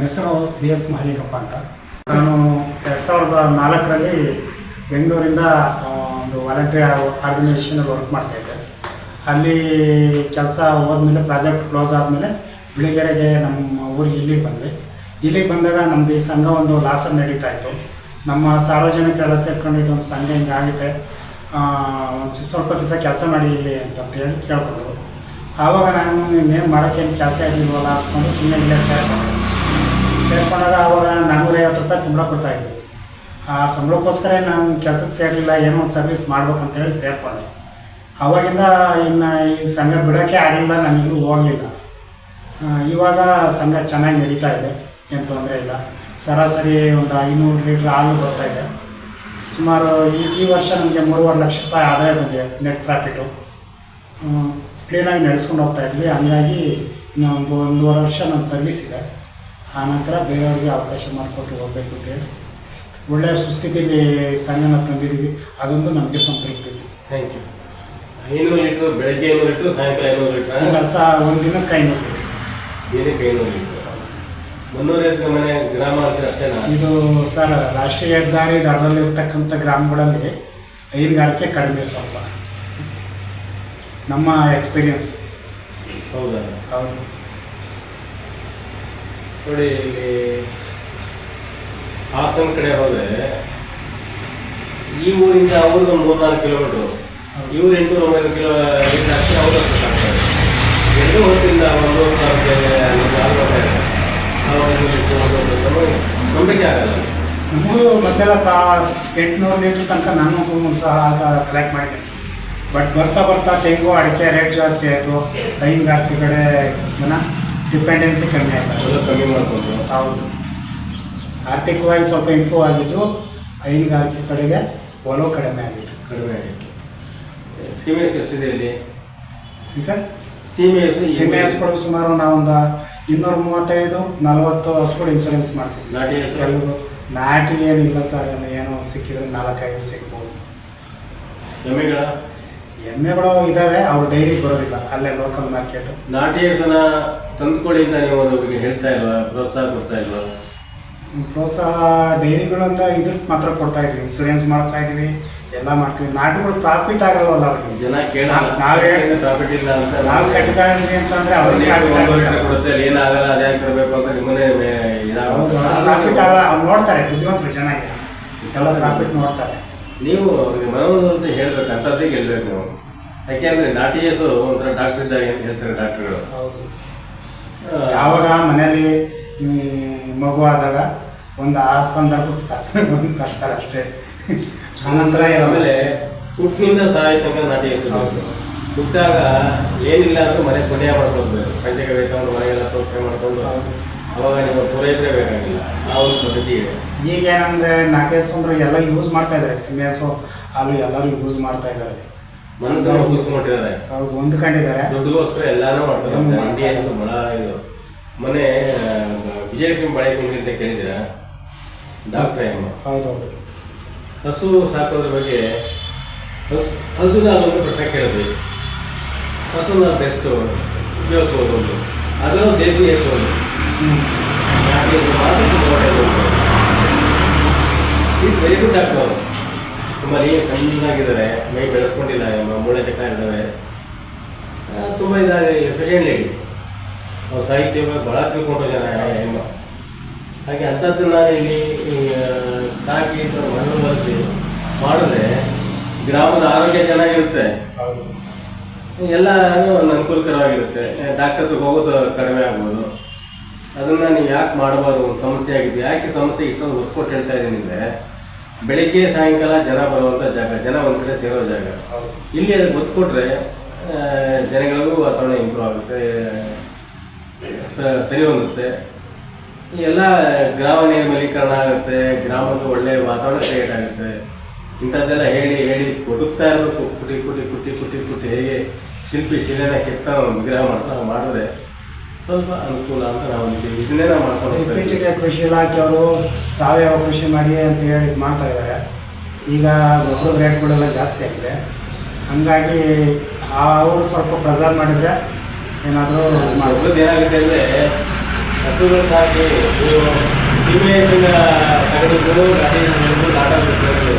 ನನ್ನ ಹೆಸರು B S ಮಹಲಿಕಪ್ಪ ಅಂತ. ನಾನು ಎರಡು ಸಾವಿರದ ನಾಲ್ಕರಲ್ಲಿ ಬೆಂಗಳೂರಿಂದ ಒಂದು ವಾಲಂಟ್ರಿ ಆರ್ಗನೈಸೇಷನಲ್ಲಿ ವರ್ಕ್ ಮಾಡ್ತಾಯಿದ್ದೆ ಅಲ್ಲಿ ಕೆಲಸ ಹೋದ್ಮೇಲೆ ಪ್ರಾಜೆಕ್ಟ್ ಕ್ಲೋಸ್ ಆದಮೇಲೆ ಬಿಳಿಗೆರೆಗೆ ನಮ್ಮ ಊರಿಗೆ ಇಲ್ಲಿಗೆ ಬಂದ್ವಿ. ಇಲ್ಲಿಗೆ ಬಂದಾಗ ನಮ್ಮದು ಈ ಸಂಘ ಒಂದು ಲಾಸಲ್ಲಿ ನಡೀತಾ ಇತ್ತು. ನಮ್ಮ ಸಾರ್ವಜನಿಕರೆಲ್ಲ ಸೇರ್ಕೊಂಡು ಒಂದು ಸಂಘ ಹಿಂಗಾಗಿದೆ ಒಂದು ಸ್ವಲ್ಪ ದಿವಸ ಕೆಲಸ ಮಾಡಿ ಇಲ್ಲಿ ಅಂತಂತ ಹೇಳಿ ಕೇಳ್ಕೊಂಡ್ರು ಆವಾಗ ನಾನು ಇನ್ನೇನು ಮಾಡೋಕ್ಕೇನು ಕೆಲಸ ಇರಲಿಲ್ವಲ್ಲ ಅಂದ್ಕೊಂಡು ಸುಮ್ಮನೆ ಇಲ್ಲೇ ಸೇರ್ಕೊಂಡೆ. ಸೇರ್ಕೊಂಡಾಗ ಅವಾಗ ನಾನ್ನೂರ ಐವತ್ತು ರೂಪಾಯಿ ಸಂಬಳ ಕೊಡ್ತಾಯಿದ್ರು ಆ ಸಂಬಳಕ್ಕೋಸ್ಕರ ನಾನು ಕೆಲಸಕ್ಕೆ ಸೇರಲಿಲ್ಲ, ಏನೋ ಒಂದು ಸರ್ವಿಸ್ ಮಾಡ್ಬೇಕಂತೇಳಿ ಸೇರಿಕೊಂಡೆ. ಅವಾಗಿಂದ ಇನ್ನು ಈ ಸಂಘ ಬಿಡೋಕ್ಕೆ ಆಗಲಿಲ್ಲ ನನಗೂ ಹೋಗಲಿಲ್ಲ. ಇವಾಗ ಸಂಘ ಚೆನ್ನಾಗಿ ನಡೀತಾ ಇದೆ, ಏನು ತೊಂದರೆ ಇಲ್ಲ. ಸರಾಸರಿ ಒಂದು ಐನೂರು ಲೀಟ್ರ್ ಹಾಲು ಬರ್ತಾ ಇದೆ. ಸುಮಾರು ಈ ಈ ವರ್ಷ ನಮಗೆ ಮೂರುವರೆ ಲಕ್ಷ ರೂಪಾಯಿ ಆದಾಯ ಬಂದಿದೆ ನೆಟ್ ಪ್ರಾಫಿಟು ಕ್ಲೀನಾಗಿ ನಡೆಸ್ಕೊಂಡು ಹೋಗ್ತಾ ಇದ್ವಿ. ಹಂಗಾಗಿ ಇನ್ನೊಂದು ಒಂದು ಒಂದೂವರೆ ವರ್ಷ ನನ್ನ ಸರ್ವಿಸ್ ಇದೆ. ಆ ನಂತರ ಬೇರೆಯವ್ರಿಗೆ ಅವಕಾಶ ಮಾಡಿಕೊಟ್ಟು ಹೋಗ್ಬೇಕು ಅಂತೇಳಿ ಒಳ್ಳೆಯ ಸುಸ್ಥಿತಿಯಲ್ಲಿ ಸಂಘನ ತಂದಿದ್ದೀವಿ. ಅದೊಂದು ನಮಗೆ ಸಂತೃಪ್ತಿ ಥ್ಯಾಂಕ್ ಯು ಐನೂರು ಲೀಟ್ರ್ ಬೆಳಗ್ಗೆ ಐನೂರು ಲೀಟ್ರ್ ಸಾಯಂಕಾಲ ಐನೂರು ಲೀಟ್ರ್? ಇಲ್ಲ ಸಹ ಒಂದು ದಿನಕ್ಕೆ ಐನೂರು ಲೀಟ್ರ್. ದಿನಕ್ಕೆ ಐನೂರು ಲೀಟ್ರ್. ಮನೆ ಗ್ರಾಮ ಅಂತ ಅಷ್ಟೇನಾ ಇದು ಸರ್ ರಾಷ್ಟ್ರೀಯ ಹೆದ್ದಾರಿ ದರದಲ್ಲಿರ್ತಕ್ಕಂಥ ಗ್ರಾಮಗಳಲ್ಲಿ ಹೈನುಗಾರಿಕೆ ಕಡಿಮೆ ಸ್ವಲ್ಪ. ನಮ್ಮ ಎಕ್ಸ್ಪೀರಿಯನ್ಸ್ ಹೌದಾ? ಹೌದು. ನೋಡಿ, ಇಲ್ಲಿ ಹಾಸನ ಕಡೆ ಹೋದ್ರೆ ಈ ಊರಿಂದ ಅವ್ರದ್ದು ಮೂರ್ನಾಲ್ಕು ಕಿಲೋಮೀಟ್ರು ಇವ್ರು ಎಂಟುನೂರ ಒಂಬೈನೂರು ಕಿಲೋ ಲೀಟರ್ ಅಷ್ಟೇ ಅವ್ರ ಎರಡು ಹೊತ್ತಿಂದ ಒಂದು ನಂಬಿಕೆ ಆಗಲ್ಲ. ನಮಗೂ ಮತ್ತೆಲ್ಲ ಸಹ ಎಂಟುನೂರು ಲೀಟ್ರ್ ತನಕ ನಾನು ಸಹ ಕಲೆಕ್ಟ್ ಮಾಡಿದ್ದೀನಿ. ಬಟ್ ಬರ್ತಾ ಬರ್ತಾ ತೆಂಗು, ಅಡಿಕೆ ರೇಟ್ ಜಾಸ್ತಿ ಆಯಿತು. ಹೈನುಗಾರಿಕೆ ಕಡೆ ಜನ ಡಿಪೆಂಡೆನ್ಸಿ ಕಮ್ಮಿ ಆಯ್ತು ಎಲ್ಲ ಕಮ್ಮಿ ಮಾಡ್ಕೊಂಡು ಹೌದು. ಆರ್ಥಿಕವಾಗಿ ಸ್ವಲ್ಪ ಇಂಪ್ರೂವ್ ಆಗಿದ್ದು ಹೈನುಗಾರಿಕೆ ಕಡೆಗೆ ಒಲವು ಕಡಿಮೆ ಆಗಿತ್ತು. ಕಡಿಮೆ ಆಗಿತ್ತು. ಸೀಮೆ ಎಷ್ಟಿದೆ ಇಲ್ಲಿ? ಈ ಸರ್? ಸೀಮೆ ಎಷ್ಟು ಸೀಮೆ ಹಸುಗಳು ಸುಮಾರು ನಾವೊಂದು ಇನ್ನೂರ ಮೂವತ್ತೈದು ನಲವತ್ತು ಹಸುಗಳು ಇನ್ಸೂರೆನ್ಸ್ ಮಾಡಿಸಿದ್ವಿ ನಾಟಿ ಹಸು? ಎಲ್ಲರೂ ನಾಟಿ ಏನಿಲ್ಲ ಸರ್ ಏನು ಏನೋ ಸಿಕ್ಕಿದ್ರೆ ನಾಲ್ಕೈದು ಸಿಗ್ಬೋದು. ಎಮ್ಮೆಗಳ? ಎಮ್ಮೆಗಳು ಇದಾವೆ ಅವ್ರು ಡೈರಿಗೆ ಬರೋದಿಲ್ಲ. ಅಲ್ಲೇ ಲೋಕಲ್ ಮಾರ್ಕೆಟ್ ನಾಟಿ ಹಸುನ ತಂದುಕೊಳ್ಳಿ ಅಂತ ನೀವು ಅವ್ರಿಗೆ ಹೇಳ್ತಾ ಇಲ್ವಾ? ಪ್ರೋತ್ಸಾಹ ಕೊಡ್ತಾ ಇಲ್ವಾ? ಪ್ರೋತ್ಸಾಹ ಡೈರಿಗಳು ಅಂತ ಇದಕ್ಕೆ ಮಾತ್ರ ಕೊಡ್ತಾ ಇದ್ವಿ. ಇನ್ಸೂರೆನ್ಸ್ ಮಾಡ್ತಾ ಇದೀವಿ ಎಲ್ಲ ಮಾಡ್ತೀವಿ. ನಾಟಿಗಳು ಪ್ರಾಫಿಟ್ ಆಗಲ್ವಲ್ಲ ಅವ್ರಿಗೆ. ಜನ ಕೇಳ ನಾವ್- ಪ್ರಾಫಿಟ್ ಇಲ್ಲ ಅಂತ ನಾವು ಕಟ್ಕೊಂಡ್ವಿ ಅಂತಂದ್ರೆ ಅವ್ರಿಗೆ ಕೊಡುತ್ತೆ. ಏನಾಗಲ್ಲ ಅದೇ ಹಾಕಿರ್ಬೇಕು ಅಂತ ನಿಮ್ಮನ್ನೇ ಪ್ರಾಫಿಟ್ ಆಗಲ್ಲ. ಅವ್ರು ನೋಡ್ತಾರೆ ಬುದ್ಧಿವಂತರು ಚೆನ್ನಾಗಿ ಎಲ್ಲ ಪ್ರಾಫಿಟ್ ನೋಡ್ತಾರೆ. ನೀವು ಅವ್ರಿಗೆ ಮನವೊಲಿಸಿ ಹೇಳ್ಬೇಕು ಅಂತದ್ದೇ ಗೆಲ್ಬೇಕು ನಾವು. ಯಾಕೆಂದ್ರೆ ನಾಟಿ ಹಸು ಒಂಥರ ಡಾಕ್ಟರ್ ಇದ್ದಾಗ ಅಂತ ಹೇಳ್ತಾರೆ ಡಾಕ್ಟರ್ಗಳು ಹೌದು. ಯಾವಾಗ ಮನೆಯಲ್ಲಿ ಈ ಮಗು ಆದಾಗ ಒಂದು ಆ ಸಂದರ್ಭಕ್ಕೆ ಸ್ಥಾಪನೆ ತರ್ತಾರೆ ಅಷ್ಟೇ. ಆನಂತರ ಆಮೇಲೆ ಆಮೇಲೆ ಹುಟ್ಟಿನಿಂದ ಸಹಾಯ ತನಕ ನಾಟಿ. ಹುಟ್ಟಾಗ ಏನಿಲ್ಲ ಅಂದ್ರೆ ಮನೆ ಪುಣ್ಯ ಮಾಡ್ಕೊಂಡು ಪಂಚಗವ್ಯ ತಗೊಂಡು ಮನೆಗೆಲ್ಲ ಪ್ರೋತ್ಸಾಹ ಮಾಡ್ಕೊಂಡು. ಅವಾಗ ನೀವು ಬೇಕಾಗಿಲ್ಲ. ಪದ್ಧತಿ ಇದೆ. ಈಗ ಏನಂದ್ರೆ ನಾಟೇಸು ಅಂದ್ರೆ ಎಲ್ಲ ಯೂಸ್ ಮಾಡ್ತಾ ಇದ್ದಾರೆ ಸಿಮೆಸು ಹಾಲು ಎಲ್ಲರೂ ಯೂಸ್ ಮಾಡ್ತಾ ಇದ್ದಾರೆ ಮನಸ್ಸನ್ನು ಕೂಸ್ಕೊಂಡಿದ್ದಾರೆ ಹೌದು ಹೊಂದ್ಕೊಂಡಿದ್ದಾರೆ ದುಡ್ಡುಗೋಸ್ಕರ ಎಲ್ಲಾನು ಮಾಡ್ತಾರೆ. ಬಹಳ ಇದು. ಮೊನ್ನೆ ವಿಜಯಲಕ್ಷ್ಮಿ ಬಳೆ ಕುಂಡಿ ಅಂತ ಕೇಳಿದ್ದೀರಾ? ಡಾಕ್ಟ್ರ್ ಅಮ್ಮ. ಹೌದೌದು. ಹಸು ಸಾಕೋದ್ರ ಬಗ್ಗೆ ಹಸು ಹಸುನ ಒಂದು ಪ್ರಶ್ನೆ ಕೇಳಿದ್ವಿ. ಉಪಯೋಗಿಸ್ಬೋದು ಹಸು ಮಾತ್ರ ತುಂಬ ಈಸ್ ವೆರಿ ಗುಡ್ ಡಾಕ್ಟರ್ ತುಂಬ ನೀರು ಕಣ್ಣಾಗಿದ್ದಾರೆ ಮೈ ಬೆಳೆಸ್ಕೊಂಡಿಲ್ಲ ಮೂಳೆ ಚಕ್ಕ ಇದ್ದಾವೆ ತುಂಬ ಇದ್ದಾರೆ ಎಫಿಷಿಯಂಟ್ ಲೇಡಿ ಅವ್ರ ಸಾಹಿತ್ಯ ಬಗ್ಗೆ ಭಾಳ ತಿಳ್ಕೊಂಡು ಜನ ಹೆಮ್ಮ ಹಾಗೆ ಅಂಥದ್ದನ್ನ ಇಲ್ಲಿ ಈ, ಮಣ್ಣು ಬಳಸಿ ಮಾಡಿದ್ರೆ ಗ್ರಾಮದ ಆರೋಗ್ಯ ಚೆನ್ನಾಗಿರುತ್ತೆ ಹೌದು. ಎಲ್ಲ ಒಂದು ಅನುಕೂಲಕರವಾಗಿರುತ್ತೆ. ಡಾಕ್ಟರ್ ಹೋಗೋದು ಕಡಿಮೆ ಆಗ್ಬೋದು. ಅದನ್ನ ನೀವು ಯಾಕೆ ಮಾಡಬಾರ್ದು? ಒಂದು ಸಮಸ್ಯೆ ಆಗಿದೆ ಯಾಕೆ ಸಮಸ್ಯೆ? ಇಷ್ಟೊಂದು ಒತ್ತು ಕೊಟ್ಟು ಹೇಳ್ತಾ ಇದ್ದೀನಿ ಅಂದರೆ ಬೆಳಿಗ್ಗೆ ಸಾಯಂಕಾಲ ಜನ ಬರುವಂಥ ಜಾಗ ಜನ ಒಂದು ಕಡೆ ಸೇರೋ ಜಾಗ. ಇಲ್ಲಿ ಅದಕ್ಕೆ ಒತ್ತು ಕೊಟ್ಟರೆ ಜನಗಳಿಗೂ ವಾತಾವರಣ ಇಂಪ್ರೂವ್ ಆಗುತ್ತೆ. ಸ- ಸರಿ ಹೊಂದುತ್ತೆ ಎಲ್ಲ ಗ್ರಾಮ ನಿರ್ಮಲೀಕರಣ ಆಗುತ್ತೆ. ಗ್ರಾಮಕ್ಕೆ ಒಳ್ಳೆಯ ವಾತಾವರಣ ಕ್ರಿಯೇಟ್ ಆಗುತ್ತೆ. ಇಂಥದ್ದೆಲ್ಲ ಹೇಳಿ ಹೇಳಿ ಕೊಡುತ್ತಾ ಇರಬೇಕು. ಕುಟಿ ಕುಟಿ ಕುಟಿ ಕುಟಿ ಕುಟಿ. ಹೇಗೆ ಶಿಲ್ಪಿ ಶಿಲೆನ ಕೆತ್ತ ವಿಗ್ರಹ ಮಾಡ್ತಾ ಮಾಡಿದ್ರೆ ಸ್ವಲ್ಪ ಅನುಕೂಲ ಅಂತ ನಾವು ಅಂತೀವಿ. ಇದನ್ನೇ ನಾವು ಮಾಡ್ಕೊಂಡು ಹೋಗ್ತಾ ಇದ್ದೀವಿ. ಇತ್ತೀಚೆಗೆ ಕೃಷಿ ಇಲಾಖೆಯವರು ಸಾವಯವ ಕೃಷಿ ಮಾಡಿ ಅಂತ ಹೇಳಿ ಇದ್ ಮಾಡ್ತಾ ಇದ್ದಾರೆ. ಈಗ ಗೊಬ್ಬರದ ರೇಟ್ಗಳೆಲ್ಲ ಜಾಸ್ತಿ ಆಗಿದೆ. ಹಂಗಾಗಿ ಅವರು ಸ್ವಲ್ಪ ಪ್ರೆಸರ್ವ್ ಮಾಡಿದರೆ ಏನಾದರೂ ಮಾಡ್ಬೋದು. ಏನಾಗುತ್ತೆ ಅಂದರೆ ಹಸುಗಳು ಸಾಕಿ ಸೀಮೆಸಿನ ಸಗಣಿಗಳು ಗಾಡಿ ನಾಟ ಬಿಡ್ತಾರೆ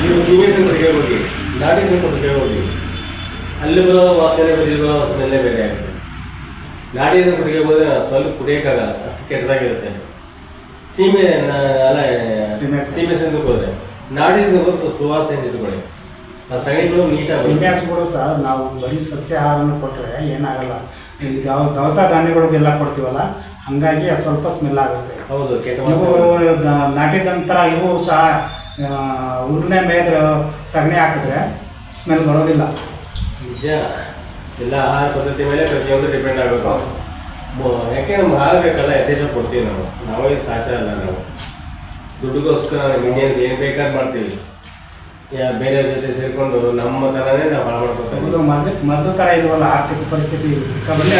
ನೀವು ಸೀಮೆಸಿನ ಕೊಟ್ಟಿಗೆ ಹೋಗಿ ನಾಟಿ ಕೊಟ್ಟಿಗೆ ಹೋಗಿ ಅಲ್ಲಿ ಬರೋ ವಾಸನೆ ಸ್ಮೆಲ್ಲೇ ಬೇರೆ ಆಗುತ್ತೆ ನಾಡಿ ಕೊಟ್ಟಿಗೆ ಹೋದ್ರೆ ಸ್ವಲ್ಪ ಕುಡಿಯೋಕ್ಕಾಗಲ್ಲ ಅಷ್ಟು ಕೆಟ್ಟದಾಗಿರುತ್ತೆ. ಸೀಮೆ ಅಲ್ಲ ಸೀಮೆ ಸೀಮೆ ಹೋದ್ರೆ. ನಾಡಿನ ಹೋದ್ರೆ ಸುವಾಸನೆ ಇಟ್ಕೊಳ್ಳಿ. ಆ ಸಗಣಿಗಳು ನೀಟಾಗಿ ಸಿಂಬ್ಯಾಸ್ಗಳು ಸಹ ನಾವು ಬರೀ ಸಸ್ಯಾಹಾರನ ಕೊಟ್ಟರೆ ಏನಾಗಲ್ಲ. ಈ ದವ ದವಸ ಧಾನ್ಯಗಳಿಗೆಲ್ಲ ಕೊಡ್ತೀವಲ್ಲ ಹಂಗಾಗಿ ಅದು ಸ್ವಲ್ಪ ಸ್ಮೆಲ್ ಆಗುತ್ತೆ. ಹೌದು ಇವು ವಾಸನೆ. ನಾಟಿದ ನಂತರ ಇವು ಸಹ ಉರ್ನೆ ಮೇದ್ರೆ ಸಗಣಿ ಹಾಕಿದ್ರೆ ಸ್ಮೆಲ್ ಬರೋದಿಲ್ಲ. ನಿಜ. ಎಲ್ಲ ಆಹಾರ ಪದ್ಧತಿ ಮೇಲೆ ಪ್ರತಿಯೊಂದು ಡಿಪೆಂಡ್ ಆಗಬೇಕು ಯಾಕೆ ನಮ್ಗೆ ಹಾಲು ಬೇಕಲ್ಲ ಯಥೇಚ್ಛ ಕೊಡ್ತೀವಿ ನಾವು. ನಾವೇ ಸಾಚ ಅಲ್ಲ ನಾವು. ದುಡ್ಡುಗೋಸ್ಕರ ಇಂಡಿಯನ್ಸ್ ಏನು ಬೇಕಾದ್ರೆ ಮಾಡ್ತೀವಿ. ಯಾ ಬೇರೆ ಜೊತೆ ಸೇರಿಕೊಂಡು ನಮ್ಮ ಥರನೇ ನಾವು ಹಾಳು ಮಾಡ್ಕೊತೀವಿ ಮದ್ದು ಮೊದಲು ಮೊದಲು ಥರ ಇಲ್ವಲ್ಲ ಆರ್ಥಿಕ ಪರಿಸ್ಥಿತಿ ಸಿಕ್ಕಾಬಲ್ಲಿ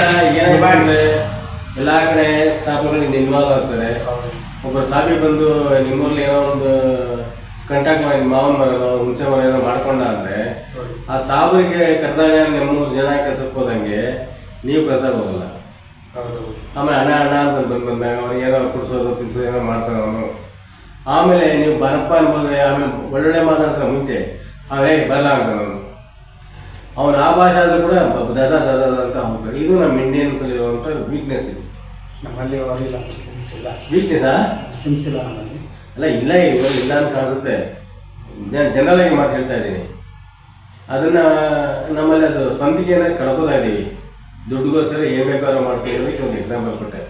ಎಲ್ಲ ಕಡೆ ಸಾಪುಗಳಿಗೆ ಇನ್ವಾಲ್ವ್ ಆಗ್ತಾರೆ ಒಬ್ಬರು ಸಾಬಿ ಬಂದು ನಿಮ್ಮಲ್ಲಿ ಏನೋ ಒಂದು ಕಂಟಾಕ್ಟ್ ಮಾಡಿ ಮಾವನ ಮರನೋ ಹುಂಚೆ ಮರ ಏನೋ ಮಾಡ್ಕೊಂಡ ಅಂದ್ರೆ ಆ ಸಾಬರಿಗೆ ಕರೆದಾಗ ನಿಮ್ಮೂರು ಜನ ಕೆಲ್ಸಕ್ಕೆ ಹೋದಂಗೆ ನೀವು ಕರೆದಾಗ ಹೋಗಲ್ಲ. ಹೌದು. ಆಮೇಲೆ ಅಣ್ಣ ಅಣ್ಣ ಅಂತ ಬಂದು ಬಂದಾಗ ಅವ್ರಿಗೆ ಏನೋ ಕುಡಿಸೋದು ತಿನ್ಸೋದು ಏನೋ ಮಾಡ್ತಾರೆ ಅವನು ಆಮೇಲೆ ನೀವು ಬರಪ್ಪ ಅನ್ಬೋದು ಆಮೇಲೆ ಒಳ್ಳೊಳ್ಳೆ ಮಾತಾಡ್ತಾರೆ ಮುಂಚೆ. ಅವೇ ಬರಲ್ಲ ಅಂತ ಅವನು ಅವನು ಆ ಭಾಷೆ ಆದರೂ ಕೂಡ ದದ ದದ ಅಂತ ಹೋಗ್ತಾರೆ. ಇದು ನಮ್ಮ ಇಂಡಿಯನ್ ಇರುವಂಥ ವೀಕ್ನೆಸ್ ಇದು. ನಮ್ಮಲ್ಲಿ ಅವರಿಲ್ಲ ಮುಸ್ಲಿಮ್ಸ್ ಇಲ್ಲ. ವೀಕ್ನೆಸ್ಸಾ ಮುಸ್ಲಿಮ್ಸ್ ಇಲ್ಲ ನಮ್ಮಲ್ಲಿ. ಅಲ್ಲ ಇಲ್ಲ ಇವಾಗ ಇಲ್ಲ ಅಂತ ಕಾಣಿಸುತ್ತೆ. ಜನರಲ್ ಆಗಿ ಮಾತು ಹೇಳ್ತಾ ಇದ್ದೀನಿ. ಅದನ್ನ ನಮ್ಮಲ್ಲಿ ಅದು ಸ್ವಂತಿಕೆಯನ್ನು ಕಳ್ಕೊತಾ ಇದ್ದೀವಿ ದುಡ್ಡುಗೋಸ್ಕರ ಏನ್ ಬೇಕಾದ್ರೂ ಮಾಡ್ತೀವಿ ಒಂದು ಎಕ್ಸಾಂಪಲ್ ಕೊಟ್ಟೆ.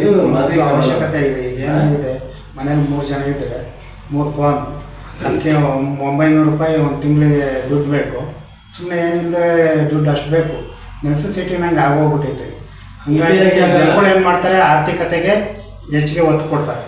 ಏನು ಮದುವೆ ಅವಶ್ಯಕತೆ ಇದೆ ಏನಾಗಿದೆ? ಮನೇಲಿ ಮೂರು ಜನ ಇದ್ದರೆ ಮೂರು ಫೋನ್ ಅದಕ್ಕೆ ಒಂಬೈನೂರು ರೂಪಾಯಿ ಒಂದು ತಿಂಗಳಿಗೆ ದುಡ್ಡು ಬೇಕು. ಸುಮ್ಮನೆ ಏನಿಲ್ಲ ದುಡ್ಡು ಅಷ್ಟು ಬೇಕು. ನೆಸೆಸಿಟಿ ನಂಗೆ ಆಗೋಗ್ಬಿಟ್ಟೈತೆ ಹಂಗಾಗಿ ಜನಗಳು ಏನು ಮಾಡ್ತಾರೆ? ಆರ್ಥಿಕತೆಗೆ ಹೆಚ್ಚಿಗೆ ಒತ್ತು ಕೊಡ್ತಾರೆ.